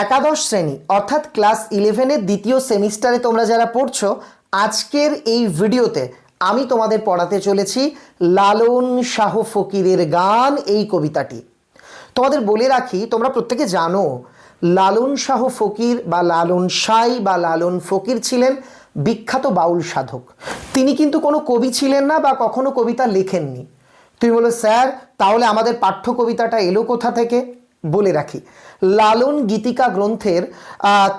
একাদশ শ্রেণি, অর্থাৎ ক্লাস ইলেভেনের দ্বিতীয় সেমিস্টারে তোমরা যারা পড়ছো, আজকের এই ভিডিওতে আমি তোমাদের পড়াতে চলেছি লালন শাহ ফকিরের গান, এই কবিতাটি। তোমাদের বলে রাখি, তোমরা প্রত্যেকে জানো, লালন শাহ ফকির বা লালন সাই বা লালন ফকির ছিলেন বিখ্যাত বাউল সাধক। তিনি কিন্তু কোনো কবি ছিলেন না বা কখনো কবিতা লেখেননি। তুমি বলো স্যার, তাহলে আমাদের পাঠ্য কবিতাটা এলো কোথা থেকে? বলে রাখি। লালন গীতিকা গ্রন্থের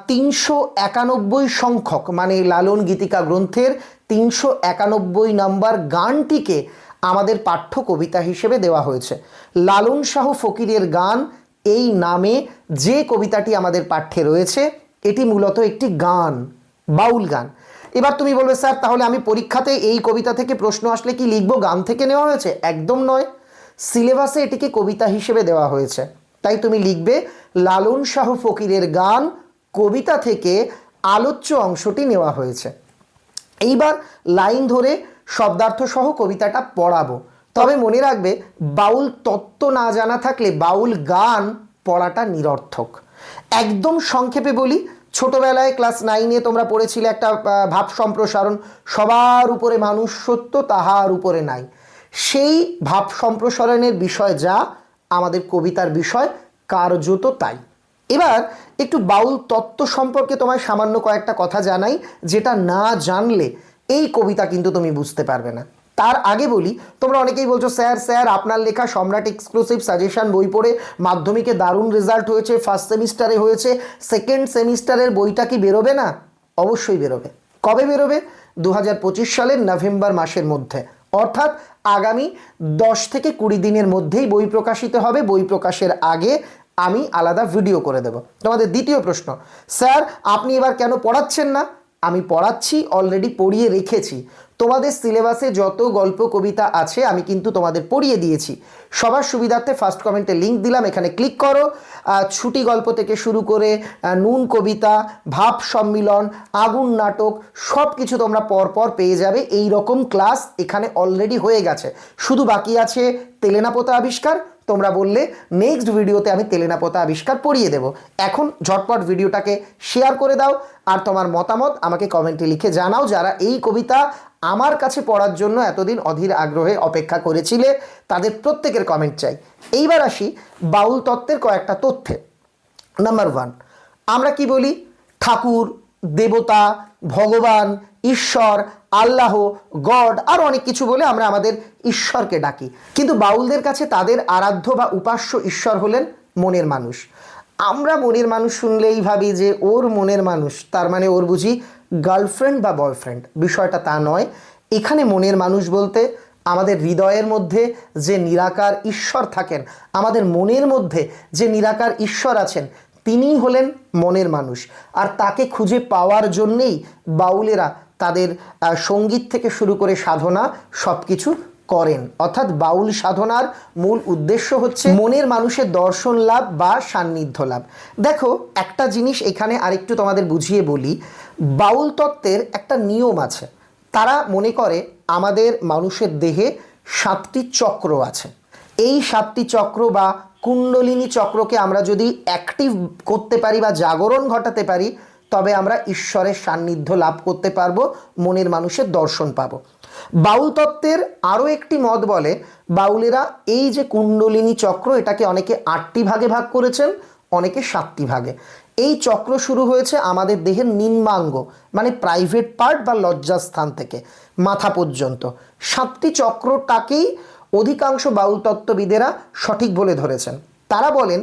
তিনশো একানব্বই সংখ্যক মানে লালন গীতিকা গ্রন্থের তিনশো একানব্বই নম্বর গানটিকে আমাদের পাঠ্য কবিতা হিসেবে দেওয়া হয়েছে। লালন শাহ ফকিরের গান, এই নামে যে কবিতাটি আমাদের পাঠ্যে রয়েছে, এটি মূলত একটি গান, বাউল গান। এবার তুমি বলবে, স্যার, তাহলে আমি পরীক্ষাতে এই কবিতা থেকে প্রশ্ন আসলে কি লিখব? গান থেকে নেওয়া হয়েছে? একদম নয়। সিলেবাসে এটিকে কবিতা হিসেবে দেওয়া হয়েছে। তাই তুমি লিখবে, লালন শাহ ফকিরের গান, কবিতা থেকে আলোচ্য অংশটি নেওয়া হয়েছে। এইবার লাইন ধরে শব্দার্থ সহ কবিতাটা পড়াবো। তবে মনে রাখবে, বাউল তত্ত্ব না জানা থাকলে বাউল গান পড়াটা নিরর্থক। একদম সংক্ষেপে বলি, ছোটবেলায় ক্লাস নাইনে তোমরা পড়েছিলে একটা ভাব সম্প্রসারণ, সবার উপরে মানুষ সত্য তাহার উপরে নাই। সেই ভাব সম্প্রসারণের বিষয় যা আমাদের কবিতার বিষয় কার্যত তাই। এবার একটু বাউল তত্ত্ব সম্পর্কে তোমায় সামান্য কয়েকটা কথা জানাই, যেটা না জানলে এই কবিতা কিন্তু তুমি বুঝতে পারবে না। তার আগে বলি, তোমরা অনেকেই বলছো, স্যার স্যার, আপনার লেখা সম্রাট এক্সক্লুসিভ সাজেশন বই পড়ে মাধ্যমিকে দারুণ রেজাল্ট হয়েছে, ফার্স্ট সেমিস্টারে হয়েছে, সেকেন্ড সেমিস্টারের বইটা কি বেরোবে না? অবশ্যই বেরোবে। কবে বেরোবে? দু হাজার পঁচিশ সালের নভেম্বর মাসের মধ্যে। অর্থাৎ আগামী দশ থেকে কুড়ি দিনের মধ্যেই বই প্রকাশিত হবে। বই প্রকাশের আগে আমি আলাদা ভিডিও করে দেব। তোমাদের দ্বিতীয় প্রশ্ন, স্যার, আপনি এবার কেন পড়াচ্ছেন না? আমি পড়াচ্ছি অলরেডি পড়িয়ে রেখেছি। তোমাদের সিলেবাসে যত গল্প, কবিতা আছে, আমি কিন্তু তোমাদের পড়িয়ে দিয়েছি। সবার সুবিধার্থে ফার্স্ট কমেন্টে লিঙ্ক দিলাম, এখানে ক্লিক করো। ছুটি গল্প থেকে শুরু করে নুন কবিতা, ভাব সম্মিলন, আগুন নাটক সব কিছু তোমরা পরপর পেয়ে যাবে। এই রকম ক্লাস এখানে অলরেডি হয়ে গেছে। শুধু বাকি আছে, তেলেনাপোতা আবিষ্কার তোমরা বললে নেক্সট ভিডিওতে আমি তেলেনাপোতা আবিষ্কার পড়িয়ে দেব। এখন ঝটপট ভিডিওটাকে শেয়ার করে দাও আর তোমার মতামত আমাকে কমেন্টে লিখে জানাও যারা এই কবিতা আমার কাছে পড়ার জন্য এতদিন অধীর আগ্রহে অপেক্ষা করেছিলে, তাদের প্রত্যেকের কমেন্ট চাই। এইবার আসি বাউল তত্ত্বের কয়েকটা তথ্যে। নাম্বার ওয়ান আমরা কি বলি? ঠাকুর, দেবতা, ভগবান ঈশ্বর, আল্লাহ, গড, আর অনেক কিছু বলে আমরা আমাদের ঈশ্বরকে ডাকি। কিন্তু বাউলদের কাছে তাদের আরাধ্য বা উপাস্য ঈশ্বর হলেন মনের মানুষ। আমরা মনের মানুষ শুনলেই ভাবি যে ওর মনের মানুষ, তার মানে ওর বুঝি গার্লফ্রেন্ড বা বয়ফ্রেন্ড। বিষয়টা তা নয়। এখানে মনের মানুষ বলতে আমাদের হৃদয়ের মধ্যে যে নিরাকার ঈশ্বর থাকেন, আমাদের মনের মধ্যে যে নিরাকার ঈশ্বর আছেন, তিনিই হলেন মনের মানুষ। আর তাকে খুঁজে পাওয়ার জন্যেই বাউলেরা তাদের সংগীত থেকে শুরু করে সাধনা সব কিছু করেন। অর্থাৎ বাউল সাধনার মূল উদ্দেশ্য হচ্ছে মনের মানুষের দর্শন লাভ বা সান্নিধ্য লাভ। দেখো, একটা জিনিস এখানে আরেকটু তোমাদের বুঝিয়ে বলি। বাউল তত্ত্বের একটা নিয়ম আছে। তারা মনে করে, আমাদের মানুষের দেহে সাতটি চক্র আছে। এই সাতটি চক্র বা কুণ্ডলিনী চক্রকে আমরা যদি অ্যাক্টিভ করতে পারি বা জাগরণ ঘটাতে পারি তবে আমরা ঈশ্বরের সান্নিধ্য লাভ করতে পারব, মনের মানুষের দর্শন পাবো। বাউল তত্ত্বের আরও একটি মত বলে, বাউলেরা এই যে কুণ্ডলিনী চক্র, এটাকে অনেকে আটটি ভাগে ভাগ করেছেন, অনেকে সাতটি ভাগে। এই চক্র শুরু হয়েছে আমাদের দেহের নিম্নাঙ্গ মানে প্রাইভেট পার্ট বা লজ্জাস্থান থেকে, মাথা পর্যন্ত। সাতটি চক্রটাকেই অধিকাংশ বাউল তত্ত্ববিদেরা সঠিক বলে ধরেছেন। তারা বলেন,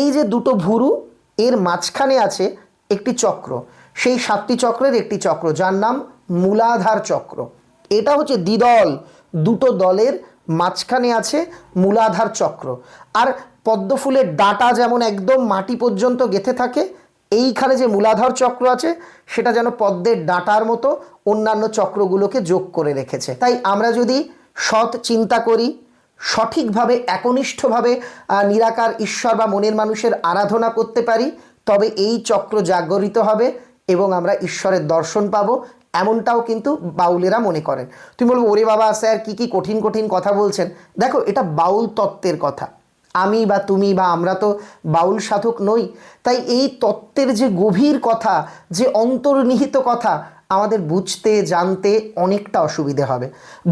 এই যে দুটো ভুরু, এর মাঝখানে আছে একটি চক্র। সেই সাতটি চক্রের একটি চক্র, যার নাম মূলাধার চক্র। এটা হচ্ছে দ্বিদল। দুটো দলের মাঝখানে আছে মূলাধার চক্র। আর পদ্ম ফুলের ডাটা যেমন একদম মাটি পর্যন্ত গেঁথে থাকে, এইখানে যে মূলাধার চক্র আছে, সেটা যেন পদ্মের ডাটার মতো অন্যান্য চক্রগুলোকে যোগ করে রেখেছে। তাই আমরা যদি সৎ চিন্তা করি, সঠিকভাবে, একনিষ্ঠভাবে নিরাকার ঈশ্বর বা মনের মানুষের আরাধনা করতে পারি তবে এই চক্র জাগরিত হবে এবং আমরা ঈশ্বরের দর্শন পাবো, এমনটাও কিন্তু বাউলেরা মনে করেন। তুমি বলব, ওরে বাবা, স্যার, কি কি কঠিন কঠিন কথা বলছেন? দেখো, এটা বাউল তত্ত্বের কথা। আমি বা তুমি বা আমরা তো বাউল সাধক নই। তাই এই তত্ত্বের যে গভীর কথা, যে অন্তর্নিহিত কথা, আমাদের বুঝতে, জানতে অনেকটা অসুবিধে হবে।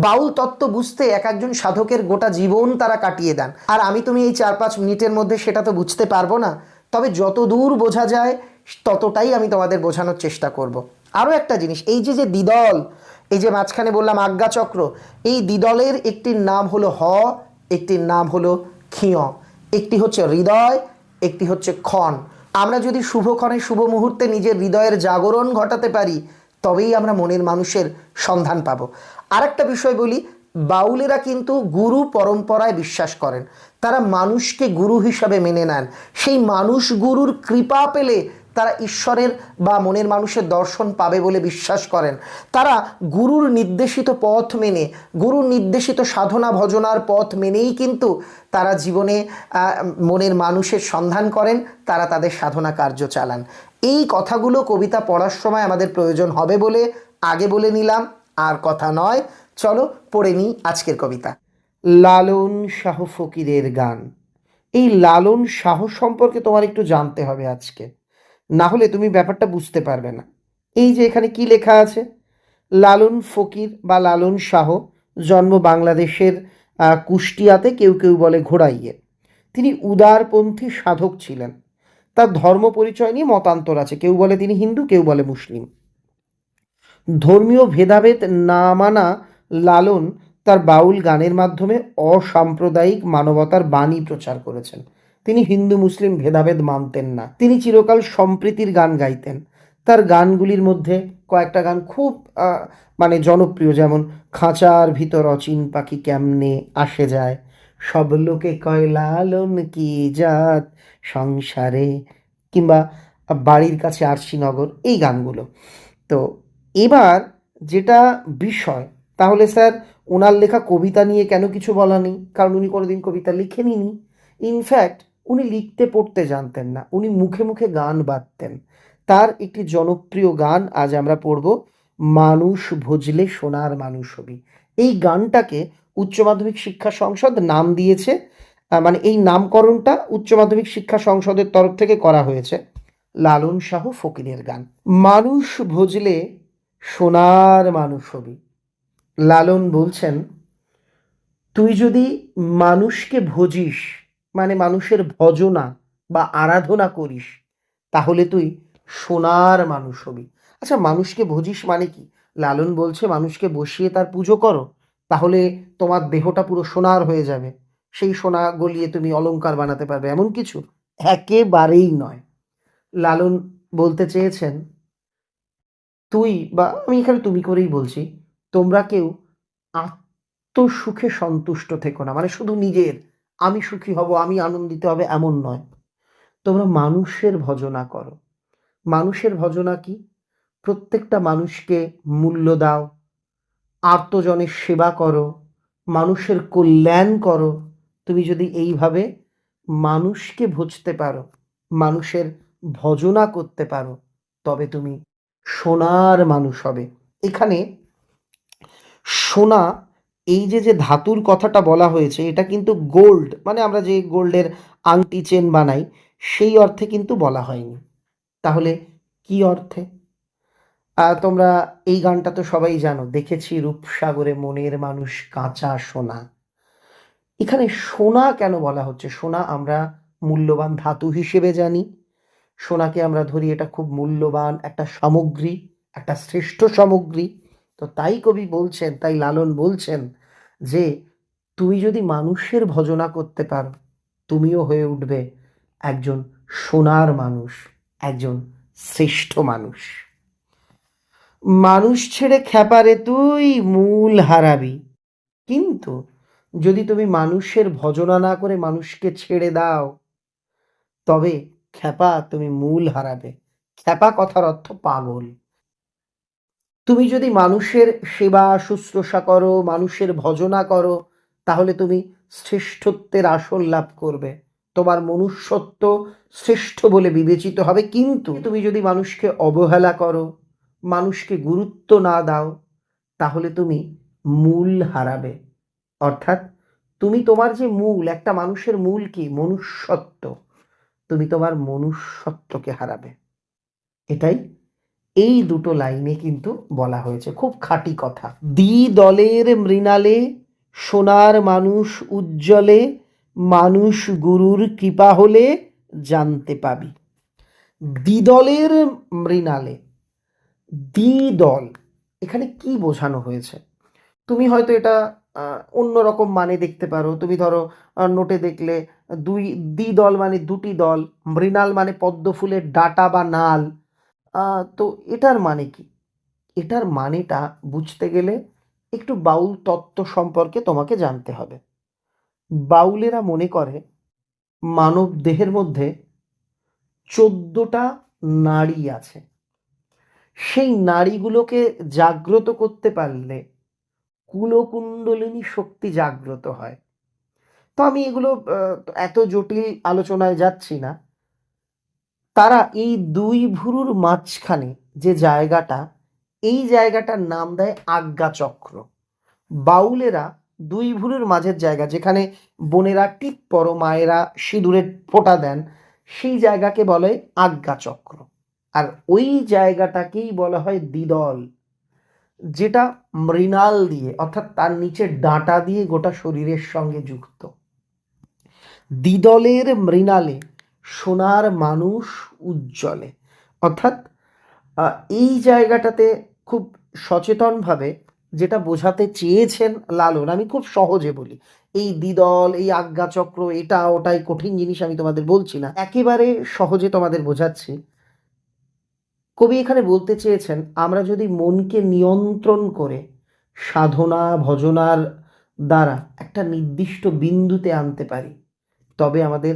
বাউল তত্ত্ব বুঝতে এক একজন সাধকের গোটা জীবন তারা কাটিয়ে দেন। আর আমি তুমি এই চার পাঁচ মিনিটের মধ্যে সেটা তো বুঝতে পারব না। তবে যত দূর বোঝা যায়, ততটাই আমি তোমাদের বোঝানোর চেষ্টা করব। আরও একটা জিনিস, এই যে যে দ্বিদল, এই যে মাঝখানে বললাম আজ্ঞাচক্র, এই দ্বিদলের একটির নাম হলো হ, একটির নাম হলো ক্ষিয়। একটি হচ্ছে হৃদয়, একটি হচ্ছে ক্ষণ। আমরা যদি শুভক্ষণে শুভ মুহূর্তে নিজের হৃদয়ের জাগরণ ঘটাতে পারি, তবেই আমরা মনের মানুষের সন্ধান পাবো। আরেকটা বিষয় বলি, বাউলেরা কিন্তু গুরু পরম্পরায় বিশ্বাস করেন। তারা মানুষকে গুরু হিসাবে মেনে নেন। সেই মানুষ গুরুর কৃপা পেলে তারা ঈশ্বরের বা মনের মানুষের দর্শন পাবে বলে বিশ্বাস করেন। তারা গুরুর নির্দেশিত পথ মেনে, গুরুর নির্দেশিত সাধনা ভজনার পথ মেনেই কিন্তু তারা জীবনে মনের মানুষের সন্ধান করেন, তারা তাদের সাধনা কার্য চালান। এই কথাগুলো কবিতা পড়ার সময় আমাদের প্রয়োজন হবে বলে আগে বলে নিলাম, আর কথা নয়। চলো পড়ে নিই আজকের কবিতা। লালন শাহ ফকিরের গান। এই লালন শাহ সম্পর্কে তোমার একটু জানতে হবে আজকে। না হলে তুমি ব্যাপারটা বুঝতে পারবে না। এই যে এখানে কি লেখা আছে? লালন ফকির বা লালন শাহ জন্ম বাংলাদেশের কুষ্টিয়াতে কেউ কেউ বলে ঘোড়াইয়ে। তিনি উদারপন্থী সাধক ছিলেন। তার ধর্ম পরিচয় নিয়ে মতান্তর আছে। কেউ বলে তিনি হিন্দু, কেউ বলে মুসলিম। ধর্মীয় ভেদাভেদ না মানা লালন তার বাউল গানের মাধ্যমে অসাম্প্রদায়িক মানবতার বাণী প্রচার করেছেন। তিনি হিন্দু, মুসলিম ভেদাভেদ মানতেন না। তিনি চিরকাল সম্প্রীতির গান গাইতেন। তার গানগুলির মধ্যে কয়েকটা গান খুব মানে জনপ্রিয়, যেমন খাঁচার ভিতর অচিন পাখি কেমনে আসে যায়, সব লোকে কয় লালন কি জাত, সংসারে, কিংবা বাড়ির কাছে আরশিনগর এই গানগুলো। তো এবার যেটা বিষয়, তাহলে স্যার ওনার লেখা কবিতা নিয়ে কেন কিছু বলা নেই? কারণ উনি কোনোদিন কবিতা লিখেনি ইনফ্যাক্ট উনি লিখতে পড়তে জানতেন না। উনি মুখে মুখে গান বাঁধতেন তার একটি জনপ্রিয় গান আজ আমরা পড়ব, মানুষ ভজলে সোনার মানুষ হবি। এই গানটাকে উচ্চ মাধ্যমিক শিক্ষা সংসদ নাম দিয়েছে মানে এই নামকরণটা উচ্চ মাধ্যমিক শিক্ষা সংসদের তরফ থেকে করা হয়েছে, লালন শাহ ফকিরের গান। মানুষ ভজলে সোনার মানুষ হবি। লালন বলছেন, তুই যদি মানুষকে ভজিস মানে মানুষের ভজনা বা আরাধনা করিস, তাহলে তুই সোনার মানুষ হবি। আচ্ছা মানুষকে ভজিস মানে কি? লালন বলছে, মানুষকে বসিয়ে তার পুজো করো, তাহলে তোমার দেহটা পুরো সোনার হয়ে যাবে। সেই সোনা গলিয়ে তুমি অলঙ্কার বানাতে পারবে। এমন কিছু একেবারেই নয়। লালন বলতে চেয়েছেন, তুই বা আমি এখানে তুমি করেই বলছি তোমরা কেউ আত্মসুখে সন্তুষ্ট থেকো না। মানে শুধু নিজের, আমি সুখী হব, আমি আনন্দিত হবে এমন নয়। তোমরা মানুষের ভজনা করো। মানুষের ভজনা কি? প্রত্যেকটা মানুষকে মূল্য দাও, আত্মজনের সেবা করো, মানুষের কল্যাণ করো। তুমি যদি এইভাবে মানুষকে ভজতে পারো, মানুষের ভজনা করতে পারো, তবে তুমি সোনার মানুষ হবে। এখানে সোনা, এই যে যে ধাতুর কথাটা বলা হয়েছে, এটা কিন্তু গোল্ড মানে আমরা যে গোল্ডের আংটি চেন বানাই, সেই অর্থে কিন্তু বলা হয়নি। তাহলে কি অর্থে? তোমরা এই গানটা তো সবাই জানো, দেখেছি রূপসাগরে মনের মানুষ কাঁচা সোনা। এখানে সোনা কেন বলা হচ্ছে? সোনা আমরা মূল্যবান ধাতু হিসেবে জানি। সোনাকে আমরা ধরি এটা খুব মূল্যবান একটা সামগ্রী, একটা শ্রেষ্ঠ সামগ্রী। তো তাই কবি বলছেন, তাই লালন বলছেন যে, তুমি যদি মানুষের ভজনা করতে পারো, তুমিও হয়ে উঠবে একজন সোনার মানুষ, একজন শ্রেষ্ঠ মানুষ। মানুষ ছেড়ে খ্যাপারে তুই মূল হারাবি। কিন্তু যদি তুমি মানুষের ভজনা না করে মানুষকে ছেড়ে দাও, তবে খ্যাপা তুমি মূল হারাবে। খ্যাপা কথার অর্থ পাগল। তুমি যদি মানুষের সেবা শুশ্রূষা করো, মানুষের ভজনা করো, তাহলে তুমি শ্রেষ্ঠত্বের আসল লাভ করবে। তোমার মনুষ্যত্ব শ্রেষ্ঠ বলে বিবেচিত হবে। কিন্তু তুমি যদি মানুষকে অবহেলা করো, মানুষকে গুরুত্ব না দাও, তাহলে তুমি মূল হারাবে। অর্থাৎ তুমি তোমার যে মূল, একটা মানুষের মূল কি? মনুষ্যত্ব। তুমি তোমার মনুষ্যত্বকে হারাবে। এটাই এই দুটো লাইনে কিন্তু বলা হয়েছে। খুব খাঁটি কথা। দি দলের মৃণালে সোনার মানুষ উজ্জ্বলে মানুষ গুরুর কৃপা হলে জানতে পাবি। দ্বিদলের মৃণালে দ্বিদল এখানে কি বোঝানো হয়েছে? তুমি হয়তো এটা আহ, অন্যরকম মানে দেখতে পারো। তুমি ধরো নোটে দেখলে দুই দ্বিদল মানে দুটি দল মৃণাল মানে পদ্ম ফুলের ডাটা বা নাল। তো এটার মানে কি? এটার মানেটা বুঝতে গেলে একটু বাউল তত্ত্ব সম্পর্কে তোমাকে জানতে হবে। বাউলেরা মনে করে মানব দেহের মধ্যে চোদ্দটা নাড়ি আছে। সেই নাড়িগুলোকে জাগ্রত করতে পারলে কুলকুণ্ডলিনী শক্তি জাগ্রত হয়। তো আমি এগুলো এত জটিল আলোচনায় যাচ্ছি না। তারা এই দুই ভুরুর মাঝখানে যে জায়গাটা, এই জায়গাটার নাম দেয় আজ্ঞা চক্র বাউলেরা দুই ভুরুর মাঝের জায়গা, যেখানে বোনেরা টিপ পরো, মায়েরা সিঁদুরের ফোঁটা দেন, সেই জায়গাকে বলে আজ্ঞা চক্র আর ওই জায়গাটাকেই বলা হয় দ্বিদল, যেটা মৃণাল দিয়ে, অর্থাৎ তার নিচে ডাঁটা দিয়ে গোটা শরীরের সঙ্গে যুক্ত। দ্বিদলের মৃণালে সোনার মানুষ উজ্জ্বলে। অর্থাৎ এই জায়গাটাতে খুব সচেতনভাবে যেটা বোঝাতে চেয়েছেন লালন, আমি খুব সহজে বলি, এই দ্বিদল, এই আজ্ঞাচক্র, এটা ওটাই কঠিন জিনিস আমি তোমাদের বলছি না। একেবারে সহজে তোমাদের বোঝাচ্ছি। কবি এখানে বলতে চেয়েছেন, আমরা যদি মনকে নিয়ন্ত্রণ করে সাধনা, ভজনার দ্বারা একটা নির্দিষ্ট বিন্দুতে আনতে পারি, তবে আমাদের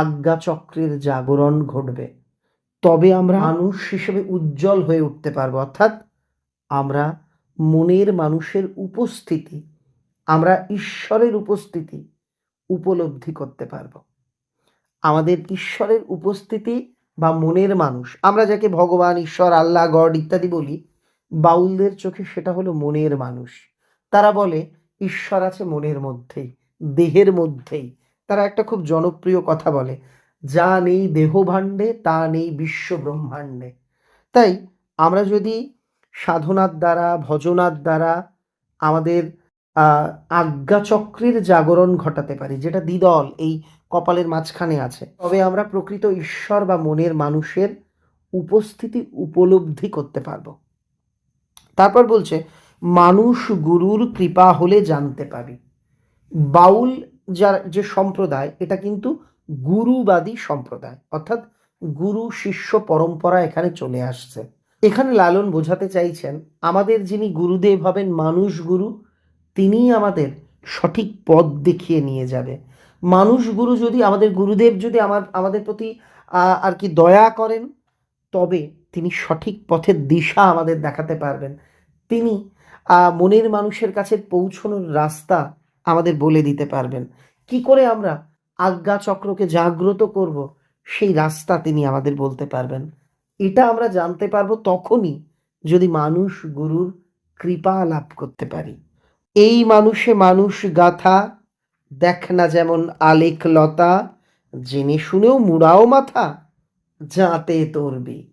আজ্ঞাচক্রের জাগরণ ঘটবে। তবে আমরা মানুষ হিসেবে উজ্জ্বল হয়ে উঠতে পারব, অর্থাৎ আমরা মনের মানুষের উপস্থিতি, আমরা ঈশ্বরের উপস্থিতি উপলব্ধি করতে পারব। আমাদের ঈশ্বরের উপস্থিতি বা মনের মানুষ, আমরা যাকে ভগবান, ঈশ্বর, আল্লাহ, গড ইত্যাদি বলি, বাউলদের চোখে সেটা হলো মনের মানুষ। তারা বলে, ঈশ্বর আছে মনের মধ্যেই, দেহের মধ্যেই। তারা একটা খুব জনপ্রিয় কথা বলে, যা নেই দেহভাণ্ডে, তা নেই বিশ্ব ব্রহ্মাণ্ডে তাই আমরা যদি সাধনার দ্বারা, ভজনার দ্বারা আমাদের আজ্ঞাচক্রের জাগরণ ঘটাতে পারি, যেটা দ্বিদল, এই কপালের মাঝখানে আছে, তবে আমরা প্রকৃত ঈশ্বর বা মনের মানুষের উপস্থিতি উপলব্ধি করতে পারব। তারপর বলছে, মানুষ গুরুর কৃপা হলে জানতে পারি। বাউল যার যে সম্প্রদায়, এটা কিন্তু গুরুবাদী সম্প্রদায়। অর্থাৎ গুরু, শিষ্য, পরম্পরা এখানে চলে আসছে। এখানে লালন বোঝাতে চাইছেন, আমাদের যিনি গুরুদেব হবেন, মানুষ গুরু, তিনিই আমাদের সঠিক পথ দেখিয়ে নিয়ে যাবে। মানুষ গুরু যদি, আমাদের গুরুদেব যদি আমার, আমাদের প্রতি আর কি দয়া করেন, তবে তিনি সঠিক পথের দিশা আমাদের দেখাতে পারবেন। তিনি মনের মানুষের কাছে পৌঁছানোর রাস্তা আমাদের বলে দিতে পারবেন। কি করে আমরা আজ্ঞা চক্রকে জাগ্রত করব, সেই রাস্তা তিনি আমাদের বলতে পারবেন। এটা আমরা জানতে পারব তখনই যদি মানুষ গুরুর কৃপা লাভ করতে পারি। এই মানুষে মানুষ গাথা, দেখ না যেমন আলেক লতা, জেনে শুনেও মুড়াও মাথা, যাতে তরবি।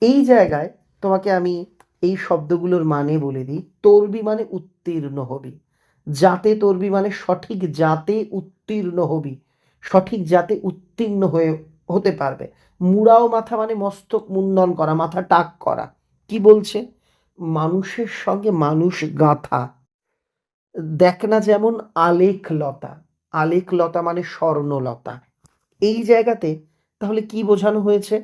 এই জায়গায় তোমাকে আমি এই শব্দগুলোর মানে বলে দিই। তরবি মানে উত্তীর্ণ হবি। যাতে তরবি মানে সঠিক যাতে উত্তীর্ণ হবি, সঠিক যাতে উত্তীর্ণ হয়ে হতে পারবে। মুড়াও মাথা মানে মস্তক মুন্ডন করা, মাথা টাক করা। কি বলছে? মানুষের সঙ্গে মানুষ গাঁথা। দেখ না যেমন আলেখ লতা আলেখ লতা মানে স্বর্ণলতা। এই জায়গাতে তাহলে কি বোঝানো হয়েছে?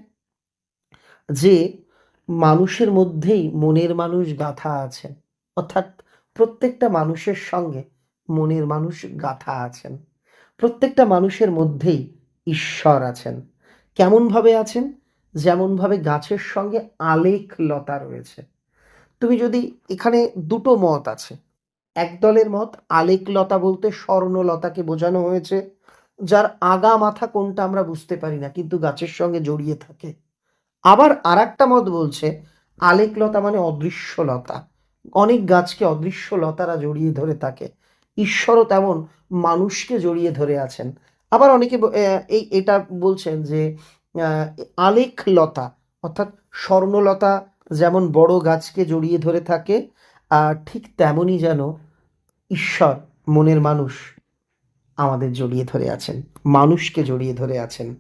যে মানুষের মধ্যেই মনের মানুষ গাথা আছে। অর্থাৎ প্রত্যেকটা মানুষের সঙ্গে মনের মানুষ গাথা আছেন। প্রত্যেকটা মানুষের মধ্যেই ঈশ্বর আছেন। কেমনভাবে আছেন? যেমনভাবে গাছের সঙ্গে আলেখ লতা রয়েছে। তুমি যদি এখানে দুটো মত আছে। এক দলের মত আলেক লতা বলতে স্বর্ণলতাকে বোঝানো হয়েছে, যার আগা মাথা কোনটা আমরা বুঝতে পারি না, কিন্তু গাছের সঙ্গে জড়িয়ে থাকে। আবার আর একটা মত বলছে আলেক লতা মানে অদৃশ্য লতা অনেক গাছকে অদৃশ্য লতারা জড়িয়ে ধরে থাকে। ঈশ্বরও তেমন মানুষকে জড়িয়ে ধরে আছেন। আবার অনেকে এই, এটা বলছেন যে আলেখ লতা, অর্থাৎ স্বর্ণলতা যেমন বড় গাছকে জড়িয়ে ধরে থাকে, আর ঠিক তেমনই যেন ঈশ্বর মনের মানুষ আমাদের জড়িয়ে ধরে আছেন, মানুষকে জড়িয়ে ধরে আছেন।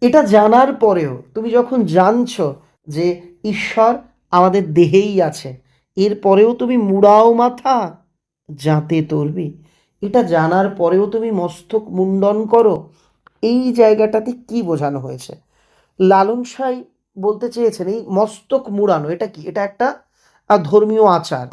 এটা জানার পরেও তুমি যখন জানছ যে ঈশ্বর আমাদের দেহেই আছে এরপরেও তুমি মুড়াও মাথা, যাতে তরবি। এটা জানার পরেও তুমি মস্তক মুন্ডন করো। এই জায়গাটাতে কি বোঝানো হয়েছে? লালন সাই বলতে চেয়েছেন, এই মস্তক মুড়ানো, এটা কি? এটা একটা ধর্মীয় আচার,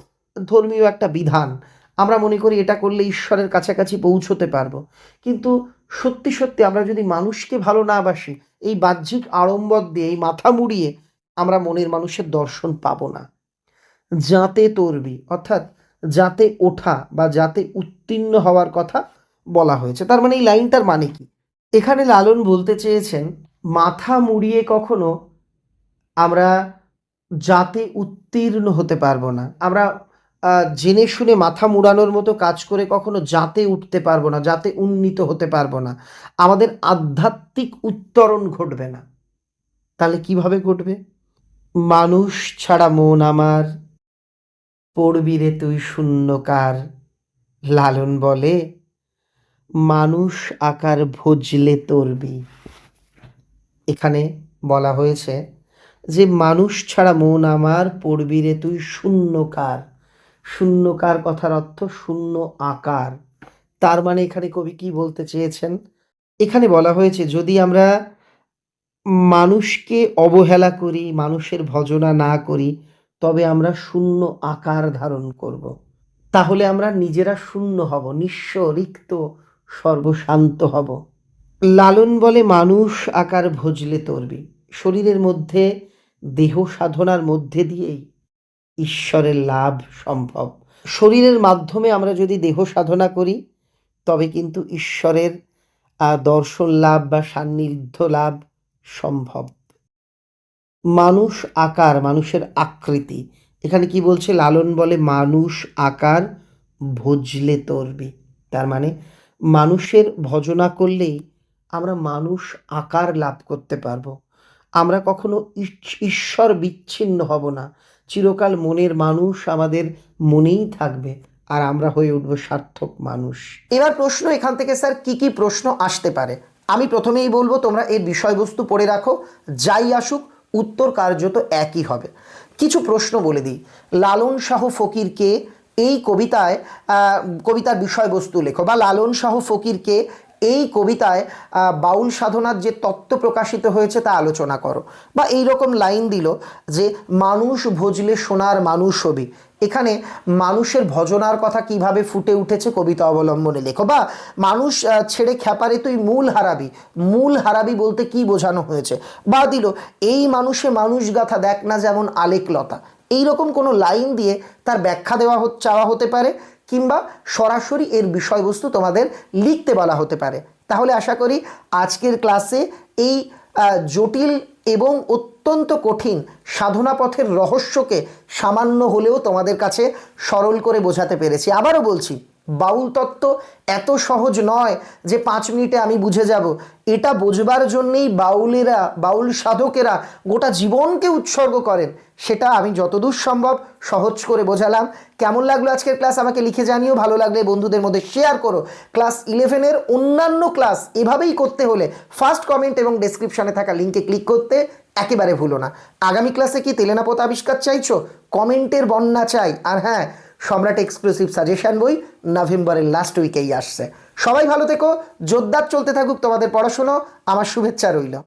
ধর্মীয় একটা বিধান। আমরা মনে করি এটা করলে ঈশ্বরের কাছাকাছি পৌঁছতে পারব। কিন্তু সত্যি সত্যি আমরা যদি মানুষকে ভালো না বাসি, এই বাহ্যিক আড়ম্বর দিয়ে, এই মাথা মুড়িয়ে আমরা মনের মানুষের দর্শন পাবো না। যাতে তরবি, অর্থাৎ যাতে ওঠা বা যাতে উত্তীর্ণ হওয়ার কথা বলা হয়েছে। তার মানে এই লাইনটার মানে কি? এখানে লালন বলতে চেয়েছেন, মাথা মুড়িয়ে কখনো আমরা যাতে উত্তীর্ণ হতে পারব না। আমরা জেনে শুনে মাথা মুড়ানোর মতো কাজ করে কখনো যাতে উঠতে পারব না, যাতে উন্নীত হতে পারব না। আমাদের আধ্যাত্মিক উত্তরণ ঘটবে না। তাহলে কীভাবে ঘটবে? মানুষ ছাড়া মন আমার পড়বি রে তুই শূন্যকার। লালন বলে, মানুষ আকার ভজলে তরবি এখানে বলা হয়েছে যে, মানুষ ছাড়া মন আমার পড়বি রে তুই শূন্যকার। শূন্যকার কথার অর্থ শূন্য আকার। তার মানে এখানে কবি কি বলতে চেয়েছেন? এখানে বলা হয়েছে, যদি আমরা মানুষকে অবহেলা করি, মানুষের ভজনা না করি তবে আমরা শূন্য আকার ধারণ করব। তাহলে আমরা নিজেরা শূন্য হব, নিঃস্ব, রিক্ত, সর্বশান্ত হব। লালন বলে মানুষ আকার ভজলে তরবি। শরীরের মধ্যে, দেহ সাধনার মধ্যে দিয়েই ঈশ্বরের লাভ সম্ভব। শরীরের মাধ্যমে আমরা যদি দেহ সাধনা করি, তবে কিন্তু ঈশ্বরের দর্শন লাভ বা সান্নিধ্য লাভ সম্ভব। মানুষ আকার, মানুষের আকৃতি। এখানে কি বলছে? লালন বলে মানুষ আকার, ভজলে তরবে। তার মানে মানুষের ভজনা করলেই আমরা মানুষ আকার লাভ করতে পারব। আমরা কখনো ঈশ্বর বিচ্ছিন্ন হব না। চিরকাল মনের মানুষ আমাদের মনেই থাকবে আর আমরা হয়ে উঠবো সার্থক মানুষ। এবার প্রশ্ন এখান থেকে, স্যার, কি কি প্রশ্ন আসতে পারে? আমি প্রথমেই বলব, তোমরা এর বিষয়বস্তু পড়ে রাখো। যাই আসুক উত্তর কার্যত একই হবে। কিছু প্রশ্ন বলে দিই। লালন শাহ ফকিরকে এই কবিতায় কবিতার বিষয়বস্তু লেখো বা লালন শাহ ফকিরকে এই কবিতায় বাউল সাধনার যে তত্ত্ব প্রকাশিত হয়েছে তা আলোচনা করো। বা এই রকম লাইন দিল যে, মানুষ ভজলে সোনার মানুষ হবি। এখানে মানুষের ভজনার কথা কীভাবে ফুটে উঠেছে কবিতা অবলম্বনে লেখো। বা, মানুষ ছেড়ে খ্যাপারে তুই মূল হারাবি। মূল হারাবি বলতে কি বোঝানো হয়েছে? বা দিল, এই মানুষে মানুষ গাথা দেখ না যেমন আলেকলতা এইরকম কোনো লাইন দিয়ে তার ব্যাখ্যা দেওয়া চাওয়া হতে পারে। কিংবা সরাসরি এর বিষয়বস্তু তোমাদের লিখতে বলা হতে পারে। তাহলে আশা করি আজকের ক্লাসে এই জটিল এবং অত্যন্ত কঠিন সাধনা পথের রহস্যকে সামান্য হলেও তোমাদের কাছে সরল করে বোঝাতে পেরেছি। আবারও বলছি বাউল তত্ত্ব এত সহজ নয় যে পাঁচ মিনিটে আমি বুঝে যাব। এটা বোঝবার জন্যেই বাউলেরা, বাউল সাধকেরা গোটা জীবনকে উৎসর্গ করেন। সেটা আমি যতদূর সম্ভব সহজ করে বোঝালাম। কেমন লাগল আজকের ক্লাস? আমাকে লিখে জানিও। ভালো লাগলে বন্ধুদের মধ্যে শেয়ার করো। ক্লাস ইলেভেনের অন্যান্য ক্লাস এভাবেই করতে হলে ফার্স্ট কমেন্ট এবং ডেসক্রিপশনে থাকা লিঙ্কে ক্লিক করতে একেবারে ভুলো না। আগামী ক্লাসে কি তেলেনাপথ আবিষ্কার চাইছো? কমেন্টের বন্যা চাই। আর হ্যাঁ সম্রাট এক্সক্লুসিভ সাজেশন বই নভেম্বরের লাস্ট উইকেই আসছে। সবাই ভালো থেকো, জোরদার চলতে থাকুক তোমাদের পড়াশুনো, আমার শুভেচ্ছা রইল।